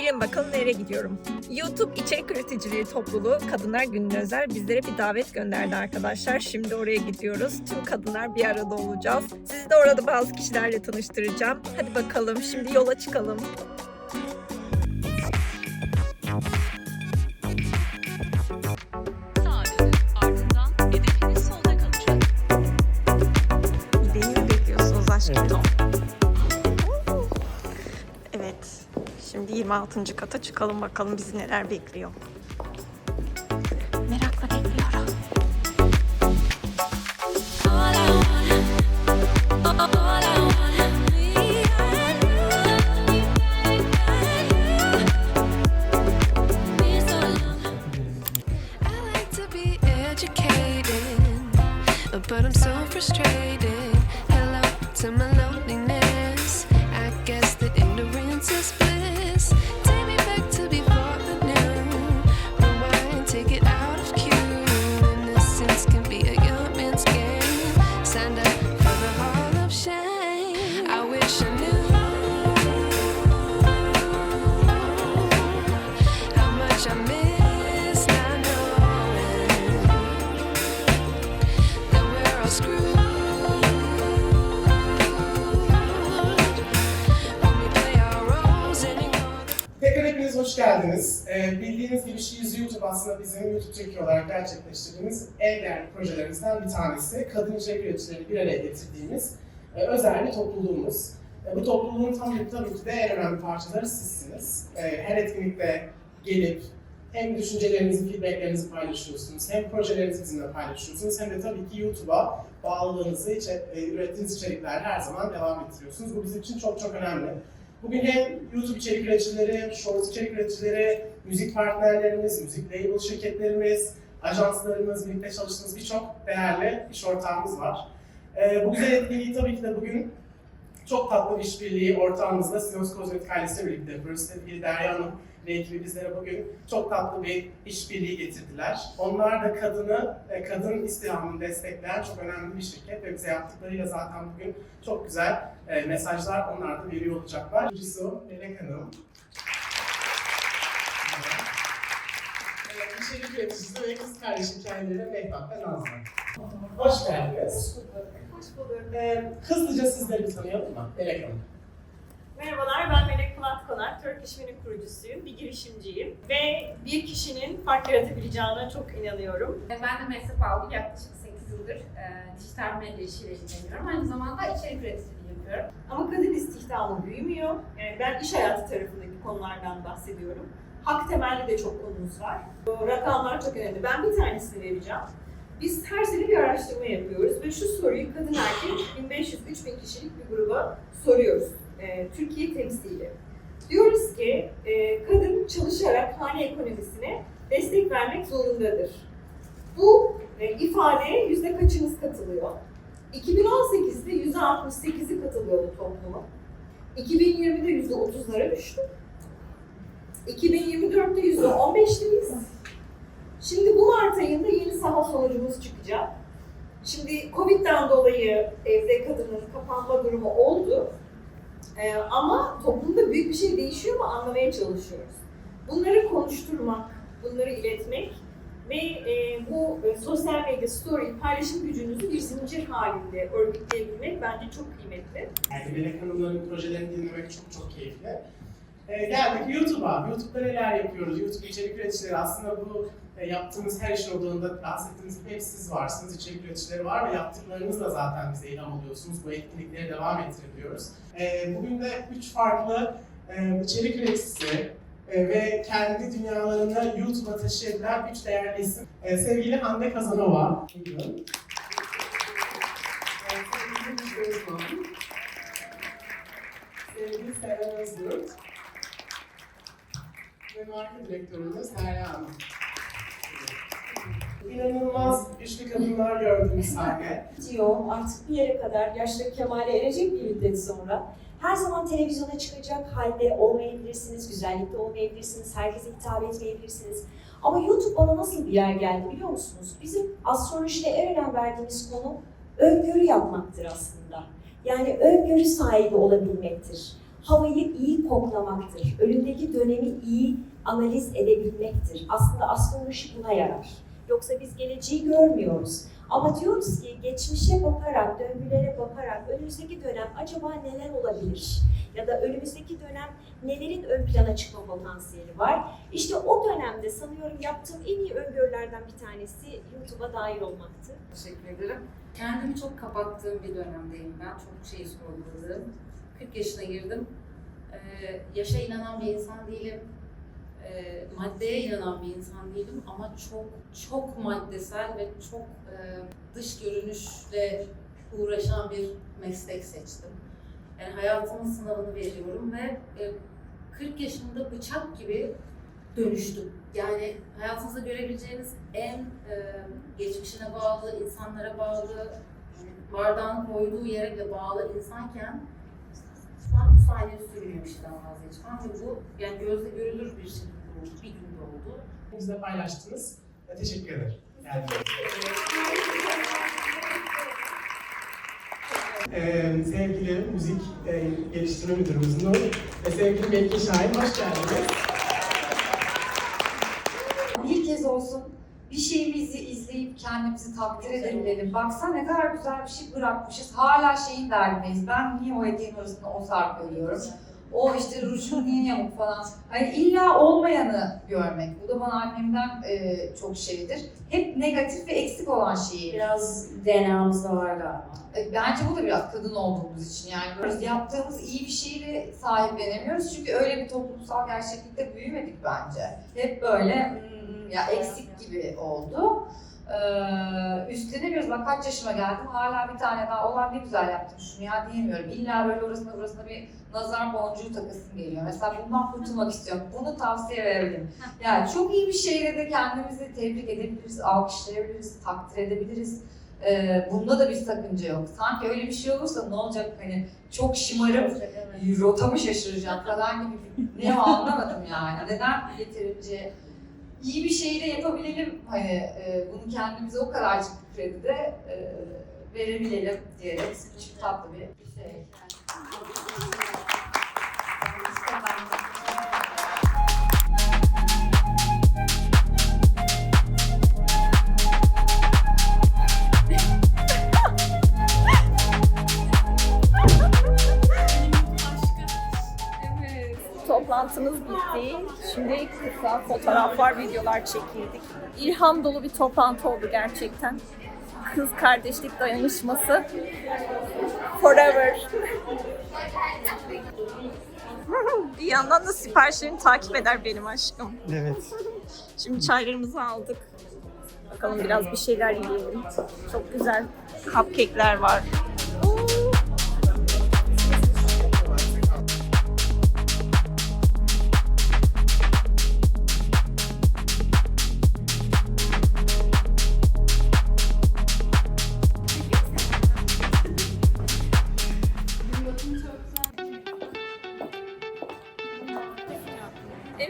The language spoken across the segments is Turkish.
Bilin bakalım nereye gidiyorum. YouTube içerik üreticileri topluluğu Kadınlar Günü'ne özel bizlere bir davet gönderdi arkadaşlar. Şimdi oraya gidiyoruz. Tüm kadınlar bir arada olacağız. Sizi de orada bazı kişilerle tanıştıracağım. Hadi bakalım şimdi yola çıkalım. Ardından hedefiniz solda kalacak. Beni mi bekliyorsunuz aşkım? 26. kata çıkalım bakalım bizi neler bekliyor. YouTube aslında bizim YouTube Türkiye olarak gerçekleştirdiğimiz en değerli projelerimizden bir tanesi. Kadın içerik üreticilerini bir araya getirdiğimiz e, özel bir topluluğumuz. E, bu topluluğun tabii, tabii ki de en önemli parçaları sizsiniz. E, her etkinlikte gelip hem düşüncelerinizi, feedbacklerinizi paylaşıyorsunuz, hem projelerinizi bizimle paylaşıyorsunuz, hem de tabii ki YouTube'a bağlılığınızı, içe, e, ürettiğiniz içeriklerle her zaman devam ettiriyorsunuz. Bu bizim için çok çok önemli. Bugün hem YouTube içerik üreticileri, Shorts içerik üreticileri, müzik partnerlerimiz, müzik label şirketlerimiz, ajanslarımız, birlikte çalıştığımız birçok değerli iş ortağımız var. Ee, bu güzel etkinliği tabii ki de bugün çok tatlı bir işbirliği ortağımızla Sinos Kozmetik ailesiyle birlikte yapıyoruz. Sevgili Derya Hanım ekibi bizlere bugün çok tatlı bir işbirliği getirdiler. Onlar da kadını, e, kadın istihdamını destekleyen çok önemli bir şirket ve bize yaptıklarıyla zaten bugün çok güzel e, mesajlar onlar da veriyor olacaklar. O, Melek Hanım. İçerik üreticisi ve kız kardeş hikayeleri Mehtap ve Nazlı. Hoş geldiniz. Hoş bulduk. Ee, hızlıca sizleri bir tanıyalım mı? Melek Hanım. Merhabalar, ben Melek Polat Konak, Turkish Mini kurucusuyum, bir girişimciyim ve bir kişinin fark yaratabileceğine çok inanıyorum. Ben de meslek aldım yaklaşık 8 yıldır e, dijital medya işiyle ilgileniyorum. Aynı zamanda içerik üreticiliği yapıyorum. Ama kadın istihdamı büyümüyor. Yani ben iş hayatı tarafındaki konulardan bahsediyorum. Hak temelli de çok konumuz var. Rakamlar çok önemli. Ben bir tanesini vereceğim. Biz her sene bir araştırma yapıyoruz ve şu soruyu kadın erkek 1500-3000 kişilik bir gruba soruyoruz. E, Türkiye temsili. Diyoruz ki e, kadın çalışarak hane ekonomisine destek vermek zorundadır. Bu e, ifadeye yüzde kaçınız katılıyor? 2018'de yüzde 68'i katılıyordu topluma. 2020'de yüzde 30'lara düştü. 2024'te yüzde 15'ti biz. Şimdi bu Mart ayında yeni saha sonucumuz çıkacak. Şimdi Covid'den dolayı evde kadının kapanma durumu oldu. Ee, ama toplumda büyük bir şey değişiyor mu anlamaya çalışıyoruz. Bunları konuşturmak, bunları iletmek ve e, bu e, sosyal medya story paylaşım gücünüzü bir zincir halinde örgütleyebilmek bence çok kıymetli. Yani Melek Hanımların projelerini dinlemek çok çok keyifli. Ee, geldik YouTube'a. YouTube'da neler yapıyoruz? YouTube içerik üreticileri aslında bu e, yaptığımız her işin odağında bahsettiğimiz gibi hep siz varsınız. İçerik üreticileri var ve yaptıklarınızla zaten bize ilham oluyorsunuz. Bu etkinlikleri devam ettirebiliyoruz. Ee, bugün de üç farklı e, içerik üreticisi e, ve kendi dünyalarını YouTube'a taşıyabilen üç değerli isim. E, sevgili Hande Kazanova. E, sevgili Özman. Seren Özgürt ve marka direktörümüz Derya Hanım. İnanılmaz güçlü kadınlar gördüm sahne. diyor artık bir yere kadar yaşlı kemale erecek bir müddet sonra her zaman televizyona çıkacak halde olmayabilirsiniz, güzellikte olmayabilirsiniz, herkese hitap etmeyebilirsiniz. Ama YouTube bana nasıl bir yer geldi biliyor musunuz? Bizim astrolojide en önem verdiğimiz konu öngörü yapmaktır aslında. Yani öngörü sahibi olabilmektir. Havayı iyi koklamaktır. Önündeki dönemi iyi analiz edebilmektir. Aslında astroloji buna yarar. Yoksa biz geleceği görmüyoruz. Ama diyoruz ki geçmişe bakarak, döngülere bakarak önümüzdeki dönem acaba neler olabilir? Ya da önümüzdeki dönem nelerin ön plana çıkma potansiyeli var? İşte o dönemde sanıyorum yaptığım en iyi öngörülerden bir tanesi YouTube'a dair olmaktı. Teşekkür ederim. Kendimi çok kapattığım bir dönemdeyim ben. Çok şey sorguladım. 40 yaşına girdim. Ee, yaşa inanan bir insan değilim. Ee, maddeye inanan bir insan değilim ama çok çok maddesel ve çok e, dış görünüşle uğraşan bir meslek seçtim. Yani hayatımın sınavını veriyorum ve e, 40 yaşında bıçak gibi dönüştüm. Yani hayatınızda görebileceğiniz en e, geçmişine bağlı, insanlara bağlı, bardağın koyduğu yere bile bağlı insanken sürmüyor bir şeyden vazgeçmem ve bu yani gözle görülür bir şekilde oldu, bir günde oldu. Bizle paylaştınız. Ve teşekkür ederim. Geldiğiniz Ee, sevgili müzik e, geliştirme müdürümüz Nur ve sevgili Melike Şahin hoş geldiniz. bir kez olsun bir izleyip kendimizi takdir edebilelim. Baksana ne kadar güzel bir şey bırakmışız. Hala şeyin derdindeyiz. Ben niye o eteğin arasında o sarp koyuyorum? O işte rujum niye yamuk falan. Hani illa olmayanı görmek. Bu da bana annemden e, çok şeydir. Hep negatif ve eksik olan şeyi. Biraz DNA'mızda var galiba. E, Bence bu da biraz kadın olduğumuz için yani böyle yaptığımız iyi bir şeyi de sahiplenemiyoruz çünkü öyle bir toplumsal gerçeklikte büyümedik bence. Hep böyle "Hmm, ya eksik gibi oldu. Ee, üstlenemiyoruz. Bak kaç yaşıma geldim hala bir tane daha olan ne güzel yaptım şunu ya diyemiyorum. İlla böyle orasına burasına bir nazar boncuğu takasım geliyor. Mesela bundan kurtulmak istiyorum. Bunu tavsiye verebilirim. Yani çok iyi bir şeyle de kendimizi tebrik edebiliriz, alkışlayabiliriz, takdir edebiliriz. Ee, bunda da bir sakınca yok. Sanki öyle bir şey olursa ne olacak hani çok şımarıp rota mı şaşıracağım falan gibi ne anlamadım yani. Neden yeterince iyi bir şeyi de yapabilelim hani e, bunu kendimize o kadarcık bir kredi de e, verebilelim diyerek çok tatlı bir şey. Toplantımız bitti. Şimdi kısa fotoğraflar, videolar çekildik. İlham dolu bir toplantı oldu gerçekten. Kız kardeşlik dayanışması. Forever. bir yandan da siparişlerini takip eder benim aşkım. Evet. Şimdi çaylarımızı aldık. Bakalım biraz bir şeyler yiyelim. Çok güzel cupcake'ler var.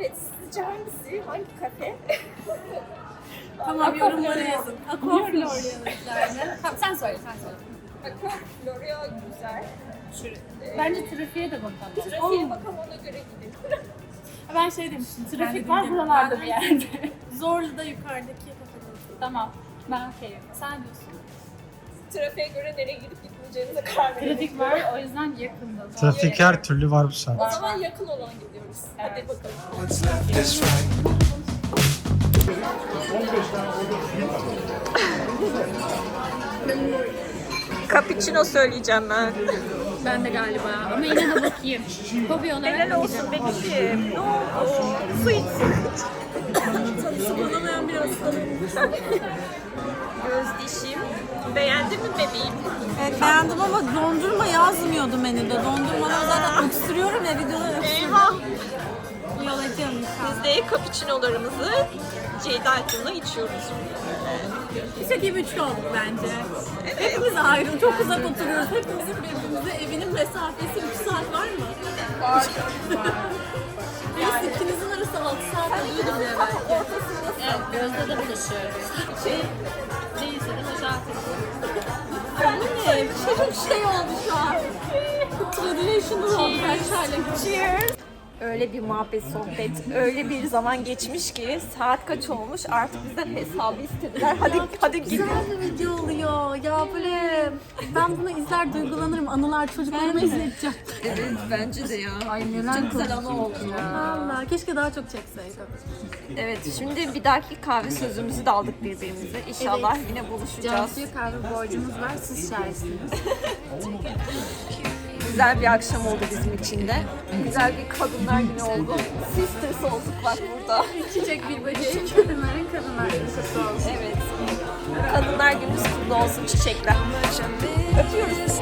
Evet, sizce hangisi? Hangi kafe? Tamam yorumlara yazın. Aqua Florya'nın Tamam sen söyle sen söyle. Aqua Florio güzel. Bence trafiğe de bakalım. Trafiğe bakalım ona göre gidelim. Ben şey demiştim, Ben trafik de var buralarda bir de- yerde. Zorlu'da yukarıdaki kafede. Tamam. Ben okeyim. Sen diyorsun. Trafiğe göre nereye gidip gitmeyeceğimize karar verelim. Trafik var o yüzden yakında. Trafik her türlü var bu saatte. O zaman yakın olan gidiyoruz. Hadi bakalım. Cappuccino söyleyeceğim ben. Ben de galiba ama yine de bakayım. Hobi olarak Helal olsun bebeğim. Ne oldu? Su iç. Tanışılamayan bir hastalığım. Göz dişim. Beğendin mi bebeğim? Evet beğendim ama dondurma yazmıyordu menüde. Dondurmaları zaten öksürüyorum ya videoları Eyvah. Yolacağım inşallah. Biz de cappuccinolarımızı Ceyda Acun'la içiyoruz. İşte gibi üçlü olduk bence. Hepimiz ayrı, çok uzak oturuyoruz. Hepimizin birbirimize evinin mesafesi 3 saat var mı? Var. Biz ikinizin arası 6 saat bile belki. Evet gözde de buluşuyoruz. Şey değilse de meşakkatli. Bu ne? Çocuk şey oldu şu an. Professional oldu ben çayla. Cheers. Öyle bir muhabbet, sohbet, öyle bir zaman geçmiş ki saat kaç olmuş artık bizden hesabı istediler. Hadi hadi gidin. Güzel bir video oluyor. Ya böyle ben bunu izler duygulanırım. Anılar çocuklarıma izleteceğim. Evet bence de ya. Ay neler Çok güzel anı oldu ya. Valla keşke daha çok çekseydim. Evet şimdi bir dahaki kahve sözümüzü de aldık birbirimize. İnşallah yine buluşacağız. Cansu'ya kahve borcumuz var. Siz şahitsiniz. Güzel bir akşam oldu bizim için de. Güzel bir kadınlar günü oldu. Sisters olduk bak burada. Çiçek bir böcek. Kadınların kadınlar günü kutlu olsun. Evet. Kadınlar gününüz kutlu olsun çiçekler. Öpüyoruz.